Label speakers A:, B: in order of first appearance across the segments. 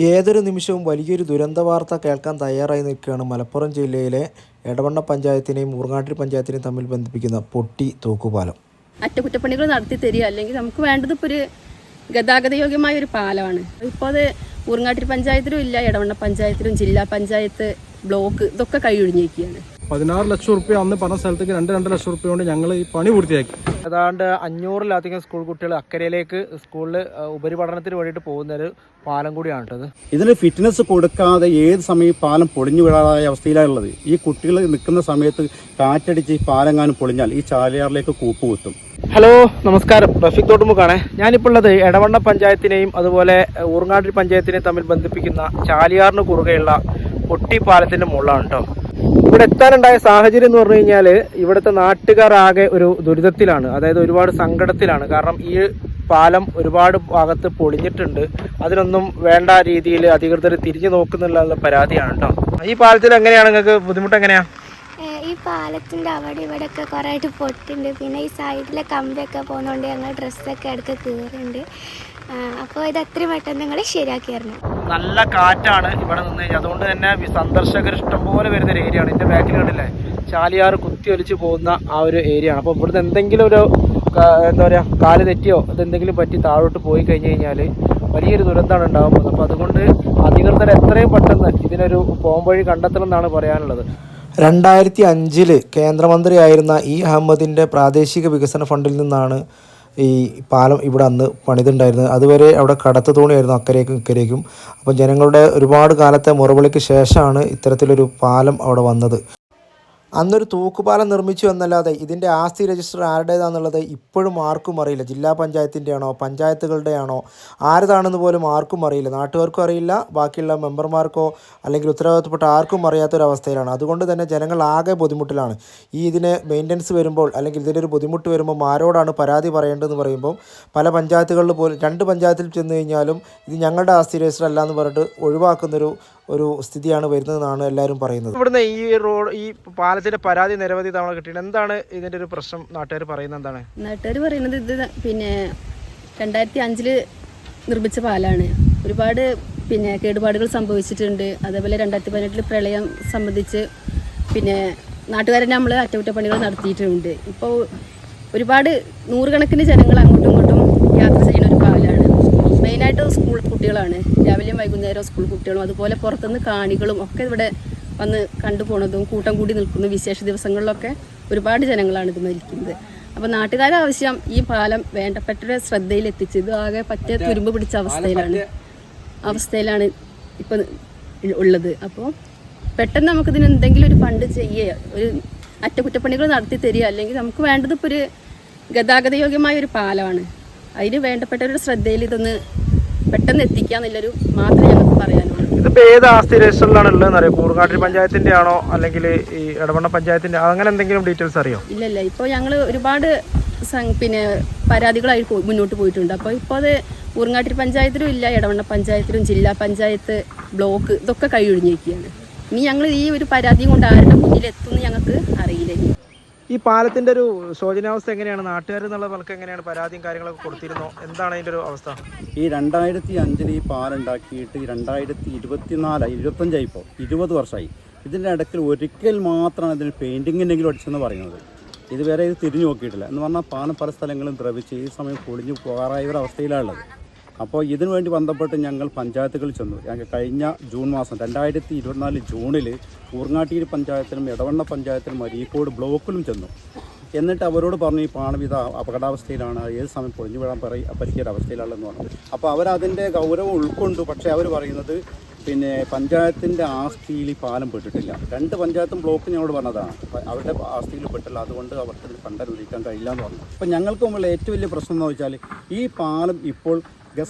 A: ഏതൊരു നിമിഷവും വലിയൊരു ദുരന്ത വാർത്ത കേൾക്കാൻ തയ്യാറായി നിൽക്കുകയാണ് മലപ്പുറം ജില്ലയിലെ എടവണ്ണ പഞ്ചായത്തിനെയും മുറുങ്ങാട്ടിരി പഞ്ചായത്തിനെയും തമ്മിൽ ബന്ധിപ്പിക്കുന്ന പൊട്ടി തൂക്കുപാലം.
B: അറ്റകുറ്റപ്പണികൾ നടത്തി തരിക അല്ലെങ്കിൽ നമുക്ക് വേണ്ടത് ഇപ്പോൾ ഒരു ഗതാഗതയോഗ്യമായ ഒരു പാലമാണ്. ഇപ്പോൾ അത് മുറുങ്ങാട്ടിരി പഞ്ചായത്തിലും ഇല്ല എടവണ്ണ പഞ്ചായത്തിലും ജില്ലാ പഞ്ചായത്ത് ബ്ലോക്ക് ഇതൊക്കെ കൈയൊഴിഞ്ഞിരിക്കുകയാണ്.
C: പതിനാറ് ലക്ഷം റുപ്യ അന്ന് പറഞ്ഞ സ്ഥലത്തേക്ക് രണ്ട് രണ്ട് ലക്ഷം റുപ്യ കൊണ്ട് ഞങ്ങൾ ഈ പണി പൂർത്തിയാക്കി.
A: ഏതാണ്ട് അഞ്ഞൂറിലധികം സ്കൂൾ കുട്ടികൾ അക്കരയിലേക്ക് സ്കൂളിൽ ഉപരിപഠനത്തിന് വേണ്ടിയിട്ട് പോകുന്ന ഒരു പാലം കൂടിയാണ് കേട്ടത്
D: ഇതിന് ഫിറ്റ്നസ് കൊടുക്കാതെ ഏത് സമയം പാലം പൊളിഞ്ഞു വീഴാതായ അവസ്ഥയിലാണുള്ളത്. ഈ കുട്ടികൾ നിൽക്കുന്ന സമയത്ത് കാറ്റടിച്ച് ഈ കാണും പൊളിഞ്ഞാൽ ഈ ചാലിയാറിലേക്ക് കൂപ്പുകുത്തും
A: ഹലോ നമസ്കാരം. റഫീഖ് തോട്ടുമുക്കാണ്. ഞാനിപ്പോൾ ഉള്ളത് എടവണ്ണ പഞ്ചായത്തിനെയും അതുപോലെ ഊർങ്ങാട്ടിരി പഞ്ചായത്തിനെയും തമ്മിൽ ബന്ധിപ്പിക്കുന്ന ചാലിയാറിന് കുറുകെയുള്ള പൊട്ടി പാലത്തിന്റെ മുകളിലാണ് കേട്ടോ. ഇവിടെ എത്താനുണ്ടായ സാഹചര്യം എന്ന് പറഞ്ഞു കഴിഞ്ഞാൽ ഇവിടുത്തെ നാട്ടുകാർ ആകെ ഒരു ദുരിതത്തിലാണ്. അതായത് ഒരുപാട് സങ്കടത്തിലാണ്. കാരണം ഈ പാലം ഒരുപാട് ഭാഗത്ത് പൊളിഞ്ഞിട്ടുണ്ട്. അതിനൊന്നും വേണ്ട രീതിയിൽ അധികൃതർ തിരിഞ്ഞു നോക്കുന്നുള്ള പരാതിയാണ് കേട്ടോ ഈ പാലത്തിൽ എങ്ങനെയാണ്? നിങ്ങൾക്ക് ബുദ്ധിമുട്ട് എങ്ങനെയാ?
E: ഈ പാലത്തിന്റെ അവിടെ ഇവിടെ ഒക്കെ കുറെ ആയിട്ട് പൊട്ടുണ്ട്. പിന്നെ ഈ സൈഡിലെ കമ്പിയൊക്കെ പോകുന്നതുകൊണ്ട് ഞങ്ങൾ ഡ്രസ്സൊക്കെ ഇടയ്ക്ക് കീറുന്നുണ്ട് അപ്പോൾ ഇത് അത്രയും പെട്ടെന്ന് നിങ്ങൾ ശരിയാക്കി തരണം.
A: നല്ല കാറ്റാണ് ഇവിടെ നിന്ന് അതുകൊണ്ട് തന്നെ സന്ദർശകർ ഇഷ്ടംപോലെ വരുന്ന ഒരു ഏരിയ ആണ്. എന്റെ ബാക്കിൽ കണ്ടില്ലേ? ചാലിയാറ് കുത്തി ഒലിച്ച് പോകുന്ന ആ ഒരു ഏരിയ ആണ്. അപ്പോൾ ഇവിടുന്ന് എന്തെങ്കിലും ഒരു എന്താ പറയുക കാൽ തെറ്റിയോ അതെന്തെങ്കിലും പറ്റി താഴോട്ട് പോയി കഴിഞ്ഞ് കഴിഞ്ഞാൽ വലിയൊരു ദുരന്തമാണ് ഉണ്ടാകുന്നത് അപ്പോൾ അതുകൊണ്ട് അധികൃതർ എത്രയും പെട്ടെന്ന് ഇതിനൊരു പോംവഴി കണ്ടെത്തണം എന്നാണ് പറയാനുള്ളത്. രണ്ടായിരത്തി അഞ്ചിൽ കേന്ദ്രമന്ത്രിയായിരുന്ന ഇ അഹമ്മദിന്റെ പ്രാദേശിക വികസന ഫണ്ടിൽ നിന്നാണ് ഈ പാലം ഇവിടെ അന്ന് പണിതുണ്ടായിരുന്നത്. അതുവരെ അവിടെ കടത്ത് തോണിയായിരുന്നു അക്കരേക്കും ഇക്കരേക്കും അപ്പം ജനങ്ങളുടെ ഒരുപാട് കാലത്തെ മുറവിളിക്ക് ശേഷമാണ് ഇത്തരത്തിലൊരു പാലം അവിടെ വന്നത്. അന്നൊരു തൂക്കുപാലം നിർമ്മിച്ചു എന്നല്ലാതെ ഇതിന്റെ ആസ്തി രജിസ്റ്റർ ആരുടേതാണെന്നുള്ളത് ഇപ്പോഴും ആർക്കും അറിയില്ല. ജില്ലാ പഞ്ചായത്തിന്റെ ആണോ പഞ്ചായത്തുകളുടെ ആണോ ആരതാണെന്ന് പോലും ആർക്കും അറിയില്ല. നാട്ടുകാർക്കും അറിയില്ല ബാക്കിയുള്ള മെമ്പർമാർക്കോ അല്ലെങ്കിൽ ഉത്തരവാദിത്തപ്പെട്ട ആർക്കും അറിയാത്തൊരവസ്ഥയിലാണ്. അതുകൊണ്ട് തന്നെ ജനങ്ങൾ ആകെ ബുദ്ധിമുട്ടിലാണ്. ഈ ഇതിന് മെയിന്റനൻസ് വരുമ്പോൾ അല്ലെങ്കിൽ ഇതിന്റെ ഒരു ബുദ്ധിമുട്ട് വരുമ്പോൾ ആരോടാണ് പരാതി പറയേണ്ടതെന്ന് പറയുമ്പോൾ പല പഞ്ചായത്തുകളിൽ പോലും രണ്ട് പഞ്ചായത്തിൽ ചെന്ന് കഴിഞ്ഞാലും ഇത് ഞങ്ങളുടെ ആസ്തി രജിസ്റ്റർ അല്ല എന്ന് പറഞ്ഞിട്ട് ഒഴിവാക്കുന്നൊരു ഒരു സ്ഥിതിയാണ് വരുന്നതെന്നാണ് എല്ലാവരും പറയുന്നത്. ഇവിടുന്ന് ഈ റോഡ് ഈ പാലത്തിന്റെ പരാതി നിരവധി തവണ കിട്ടിയിട്ടുണ്ട്. എന്താണ് ഇതിന്റെ ഒരു പ്രശ്നം? നാട്ടുകാർ പറയുന്നത് എന്താണ്?
B: നാട്ടുകാർ പറയുന്നത് ഇത് പിന്നെ രണ്ടായിരത്തി അഞ്ചിൽ നിർമ്മിച്ച പാലാണ്. ഒരുപാട് പിന്നെ കേടുപാടുകൾ സംഭവിച്ചിട്ടുണ്ട്. അതേപോലെ രണ്ടായിരത്തി പതിനെട്ടിൽ പ്രളയം സംബന്ധിച്ച് പിന്നെ നാട്ടുകാരെ നമ്മൾ അറ്റകുറ്റപ്പണികൾ നടത്തിയിട്ടുണ്ട്. ഇപ്പോൾ ഒരുപാട് നൂറുകണക്കിന് ജനങ്ങൾ അങ്ങോട്ടും ഇങ്ങോട്ടും യാത്ര ചെയ്യുന്ന ഒരു പാലാണ്. മെയിനായിട്ട് സ്കൂൾ കുട്ടികളാണ്. രാവിലെയും വൈകുന്നേരവും സ്കൂൾ കുട്ടികളും അതുപോലെ പുറത്തുനിന്ന് കാണികളും ഒക്കെ ഇവിടെ വന്ന് കണ്ടു പോണതും കൂട്ടം കൂടി നിൽക്കുന്ന വിശേഷ ദിവസങ്ങളിലൊക്കെ ഒരുപാട് ജനങ്ങളാണ് ഇത് മരിക്കുന്നത്. അപ്പോൾ നാട്ടുകാരുടെ ആവശ്യം ഈ പാലം വേണ്ടപ്പെട്ടവരുടെ ശ്രദ്ധയിൽ എത്തിച്ച് ഇത് ആകെ പറ്റ തുരുമ്പ് പിടിച്ച അവസ്ഥയിലാണ്. അവസ്ഥയിലാണ് ഇപ്പം ഉള്ളത്. അപ്പോൾ പെട്ടെന്ന് നമുക്കിതിന് എന്തെങ്കിലും ഒരു ഫണ്ട് ചെയ്യുക ഒരു അറ്റകുറ്റപ്പണികൾ നടത്തി തരിക അല്ലെങ്കിൽ നമുക്ക് വേണ്ടത് ഇപ്പോൾ ഒരു ഗതാഗതയോഗ്യമായ ഒരു പാലമാണ്. അതിന് വേണ്ടപ്പെട്ടവരുടെ ശ്രദ്ധയിൽ ഇതൊന്ന് പെട്ടെന്ന് എത്തിക്കുക എന്നുള്ളൊരു മാത്രമേ ഞങ്ങൾക്ക് പറയാനുള്ളൂ
A: ഇതിപ്പോ ഏത് ആസ്തി രജിസ്റ്ററിലാണ് ഉള്ളതെന്ന് അറിയോ? കൂറുകാട്ടിരി പഞ്ചായത്തിന്റെ ആണോ അല്ലെങ്കിൽ ഈ ഇടവണ്ണ പഞ്ചായത്തിന്റെ അങ്ങനെ എന്തെങ്കിലും ഡീറ്റെയിൽസ് അറിയോ?
B: ഇല്ലല്ല ഇല്ല ഇപ്പോൾ ഞങ്ങൾ ഒരുപാട് പിന്നെ പരാതികളായി മുന്നോട്ട് പോയിട്ടുണ്ട്. അപ്പോൾ ഇപ്പോൾ അത് കൂറുങ്ങാട്ടിരി പഞ്ചായത്തിലും ഇല്ല ഇടവണ്ണ പഞ്ചായത്തിലും ജില്ലാ പഞ്ചായത്ത് ബ്ലോക്ക് ഇതൊക്കെ കഴിഞ്ഞിരിക്കുകയാണ് ഇനി ഞങ്ങൾ ഈ ഒരു പരാതി കൊണ്ട് ആരുടെ മുന്നിൽ എത്തുമെന്ന് ഞങ്ങൾക്ക്.
A: ഈ പാലത്തിന്റെ ഒരു ശോചനാവസ്ഥ എങ്ങനെയാണ്? നാട്ടുകാർ എന്നുള്ള എങ്ങനെയാണ്? പരാതിയും കാര്യങ്ങളൊക്കെ കൊടുത്തിരുന്നോ? എന്താണ് അതിന്റെ ഒരു അവസ്ഥ?
D: ഈ രണ്ടായിരത്തി അഞ്ചിൽ ഈ പാലുണ്ടാക്കിയിട്ട് ഉണ്ടാക്കിയിട്ട് രണ്ടായിരത്തി ഇരുപത്തിനാലായി ഇരുപത്തഞ്ചായി ഇപ്പോൾ ഇരുപത് വർഷമായി. ഇതിന്റെ ഇടയ്ക്ക് ഒരിക്കൽ മാത്രമാണ് ഇതിന് പെയിന്റിങ്ങിനെങ്കിലും അടിച്ചെന്ന് പറയുന്നത്. ഇതുവരെ ഇത് തിരിഞ്ഞു നോക്കിയിട്ടില്ല. എന്ന് പറഞ്ഞാൽ പാലം പല സ്ഥലങ്ങളും ദ്രവിച്ച് ഈ സമയം പൊളിഞ്ഞു പോകാറായ ഒരു അവസ്ഥയിലാണുള്ളത്. അപ്പോൾ ഇതിനു വേണ്ടി ബന്ധപ്പെട്ട് ഞങ്ങൾ പഞ്ചായത്തുകളിൽ ചെന്നു. ഞങ്ങൾ കഴിഞ്ഞ ജൂൺ മാസം രണ്ടായിരത്തി ഇരുപത്തിനാല് ജൂണിൽ ഊർങ്ങാട്ടീരി പഞ്ചായത്തിലും ഇടവണ്ണ പഞ്ചായത്തിലും അരീക്കോട് ബ്ലോക്കിലും ചെന്നു. എന്നിട്ട് അവരോട് പറഞ്ഞു ഈ പാണം ഇത് അപകടാവസ്ഥയിലാണ്. ഏത് സമയം പൊളിഞ്ഞു വീഴാൻ പറയും പറ്റിയ അവസ്ഥയിലാണെന്ന് പറഞ്ഞു. അപ്പോൾ അവരതിന്റെ ഗൗരവം ഉൾക്കൊണ്ടു. പക്ഷേ അവർ പറയുന്നത് പിന്നെ പഞ്ചായത്തിന്റെ ആസ്തിയിൽ ഈ പാലം പെട്ടിട്ടില്ല. രണ്ട് പഞ്ചായത്തും ബ്ലോക്ക് ഞങ്ങളോട് പറഞ്ഞതാണ്. അവരുടെ ആസ്തിയിൽ പെട്ടില്ല അതുകൊണ്ട് അവർക്ക് ഫണ്ട് അനുവദിക്കാൻ കഴിയില്ല എന്ന് പറഞ്ഞു. അപ്പോൾ ഞങ്ങൾക്ക് മുമ്പിൽ ഏറ്റവും വലിയ പ്രശ്നം എന്ന് വെച്ചാൽ ഈ പാലം ഇപ്പോൾ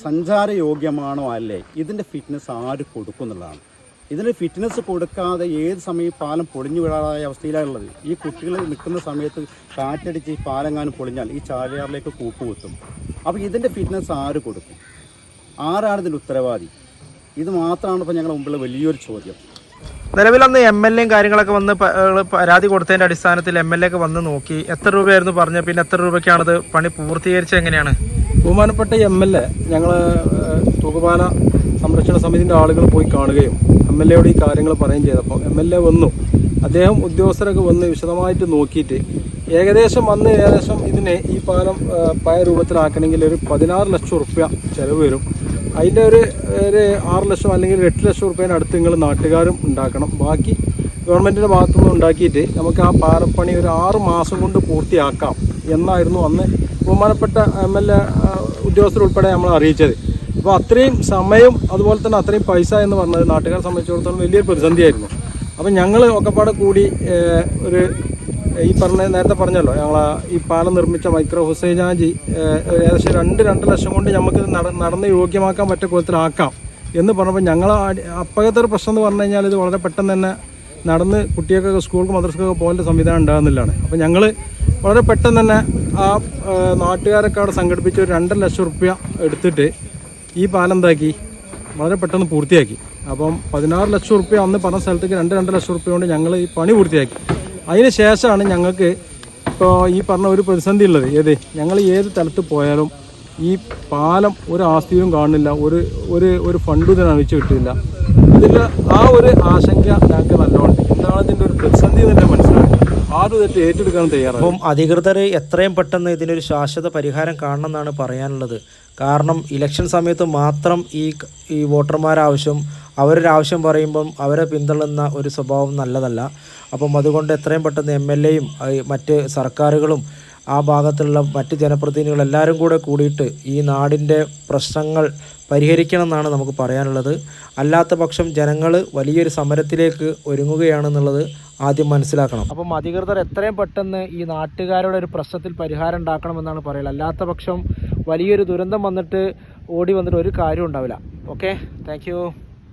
D: സഞ്ചാരയോഗ്യമാണോ അല്ലേ? ഇതിന്റെ ഫിറ്റ്നസ് ആര് കൊടുക്കുന്നുള്ളതാണ് ഇതിന് ഫിറ്റ്നസ് കൊടുക്കാതെ ഏത് സമയം പാലം പൊളിഞ്ഞു വീഴാതായ അവസ്ഥയിലാണുള്ളത്? ഈ കുട്ടികൾ നിൽക്കുന്ന സമയത്ത് കാറ്റടിച്ച് ഈ പാലെങ്ങാനും പൊളിഞ്ഞാൽ ഈ ചാലിയാറിലേക്ക് കൂപ്പുകുത്തും അപ്പോൾ ഇതിന്റെ ഫിറ്റ്നസ് ആര് കൊടുക്കും? ആരാണ് ഇതിന്റെ ഉത്തരവാദി? ഇത് മാത്രമാണ് ഇപ്പോൾ ഞങ്ങളുടെ മുമ്പിലുള്ള വലിയൊരു ചോദ്യം.
A: നിലവിൽ അന്ന് എം എൽ എയും കാര്യങ്ങളൊക്കെ വന്ന് പരാതി കൊടുത്തതിന്റെ അടിസ്ഥാനത്തിൽ എം എൽ എ ഒക്കെ വന്ന് നോക്കി എത്ര രൂപയായിരുന്നു പറഞ്ഞ പിന്നെ എത്ര രൂപയ്ക്കാണത് പണി പൂർത്തീകരിച്ചത് എങ്ങനെയാണ്?
C: ബഹുമാനപ്പെട്ട എം എൽ എ ഞങ്ങൾ തൂക്കുപാല സംരക്ഷണ സമിതിന്റെ ആളുകൾ പോയി കാണുകയും എം എൽ എയോട് ഈ കാര്യങ്ങൾ പറയുകയും ചെയ്തപ്പോൾ എം എൽ എ വന്നു. അദ്ദേഹം ഉദ്യോഗസ്ഥരൊക്കെ വന്ന് വിശദമായിട്ട് നോക്കിയിട്ട് ഏകദേശം വന്ന് ഏകദേശം ഇതിനെ ഈ പാലം പഴയ രൂപത്തിലാക്കണമെങ്കിൽ ഒരു പതിനാറ് ലക്ഷം റുപ്യ ചിലവ് വരും. അതിന്റെ ഒരു ഒരു ആറ് ലക്ഷം അല്ലെങ്കിൽ എട്ട് ലക്ഷം റുപ്യേന്റെ അടുത്ത് നിങ്ങൾ നാട്ടുകാരും ഉണ്ടാക്കണം. ബാക്കി ഗവൺമെന്റിന്റെ ഭാഗത്തുനിന്ന് ഉണ്ടാക്കിയിട്ട് നമുക്ക് ആ പാലപ്പണി ഒരു ആറ് മാസം കൊണ്ട് പൂർത്തിയാക്കാം എന്നായിരുന്നു അന്ന് ബഹുമാനപ്പെട്ട എം എൽ എ ഉദ്യോഗസ്ഥരുൾപ്പെടെ നമ്മൾ അറിയിച്ചത്. അപ്പോൾ അത്രയും സമയം അതുപോലെ തന്നെ അത്രയും പൈസ എന്ന് പറഞ്ഞത് നാട്ടുകാരെ സംബന്ധിച്ചിടത്തോളം വലിയൊരു പ്രതിസന്ധിയായിരുന്നു. അപ്പം ഞങ്ങൾ ഒക്കെപ്പാടെ കൂടി ഒരു ഈ പറഞ്ഞ നേരത്തെ പറഞ്ഞല്ലോ ഞങ്ങൾ ഈ പാലം നിർമ്മിച്ച മൈക്രോ ഹുസൈനാജി ഏകദേശം രണ്ട് രണ്ട് ലക്ഷം കൊണ്ട് നമുക്ക് നട നടന്ന് യോഗ്യമാക്കാൻ പറ്റിയ കുലത്തിലാക്കാം എന്ന് പറഞ്ഞപ്പോൾ ഞങ്ങൾ അപ്പോഴത്തെ ഒരു പ്രശ്നം എന്ന് പറഞ്ഞു കഴിഞ്ഞാൽ ഇത് വളരെ പെട്ടെന്ന് തന്നെ നടന്ന് കുട്ടികൾക്കൊക്കെ സ്കൂൾക്ക് മദ്രസക്കൊക്കെ പോകേണ്ട സംവിധാനം ഉണ്ടാകുന്നില്ലാണ്. അപ്പോൾ ഞങ്ങൾ വളരെ പെട്ടെന്ന് തന്നെ ആ നാട്ടുകാരൊക്കെ അവിടെ സംഘടിപ്പിച്ച് ഒരു രണ്ടര ലക്ഷം റുപ്യ എടുത്തിട്ട് ഈ പാലം എന്താക്കി? വളരെ പെട്ടെന്ന് പൂർത്തിയാക്കി. അപ്പം പതിനാറ് ലക്ഷം റുപ്യ അന്ന് പറഞ്ഞ സ്ഥലത്തേക്ക് രണ്ട് രണ്ട് ലക്ഷം റുപ്യ കൊണ്ട് ഞങ്ങൾ ഈ പണി പൂർത്തിയാക്കി. അതിന് ശേഷമാണ് ഞങ്ങൾക്ക് ഇപ്പോൾ ഈ പറഞ്ഞ ഒരു പ്രതിസന്ധി ഉള്ളത്. ഏത്? ഞങ്ങൾ ഏത് തലത്ത് പോയാലും ഈ പാലം ഒരു ആസ്തിയും കാണുന്നില്ല. ഒരു ഒരു ഒരു ഫണ്ടും ഇതിന് അണിച്ചു കിട്ടില്ല ഇതിൽ ആ ഒരു ആശങ്ക ഞങ്ങൾക്ക് നല്ലോണം എന്താണ് ഇതിന്റെ ഒരു പ്രതിസന്ധി തന്നെ മനസ്സിലാക്കി. ഏറ്റെടുക്കാൻ
A: അപ്പം അധികൃതർ എത്രയും പെട്ടെന്ന് ഇതിനൊരു ശാശ്വത പരിഹാരം കാണണമെന്നാണ് പറയാനുള്ളത്. കാരണം ഇലക്ഷൻ സമയത്ത് മാത്രം ഈ ഈ വോട്ടർമാരാവശ്യം അവരൊരു ആവശ്യം പറയുമ്പം അവരെ പിന്തള്ളുന്ന ഒരു സ്വഭാവം നല്ലതല്ല. അപ്പം അതുകൊണ്ട് എത്രയും പെട്ടെന്ന് എം എൽ എയും മറ്റ് സർക്കാരുകളും ആ ഭാഗത്തുള്ള മറ്റ് ജനപ്രതിനിധികൾ എല്ലാവരും കൂടെ കൂടിയിട്ട് ഈ നാടിന്റെ പ്രശ്നങ്ങൾ പരിഹരിക്കണം എന്നാണ് നമുക്ക് പറയാനുള്ളത്. അല്ലാത്ത പക്ഷം ജനങ്ങൾ വലിയൊരു സമരത്തിലേക്ക് ഒരുങ്ങുകയാണെന്നുള്ളത് ആദ്യം മനസ്സിലാക്കണം. അപ്പം അധികൃതർ എത്രയും പെട്ടെന്ന് ഈ നാട്ടുകാരുടെ ഒരു പ്രശ്നത്തിൽ പരിഹാരം ഉണ്ടാക്കണമെന്നാണ് പറയുന്നത് അല്ലാത്ത പക്ഷം വലിയൊരു ദുരന്തം വന്നിട്ട് ഓടി വന്നിട്ട് ഒരു കാര്യം ഉണ്ടാവില്ല. ഓക്കെ? താങ്ക്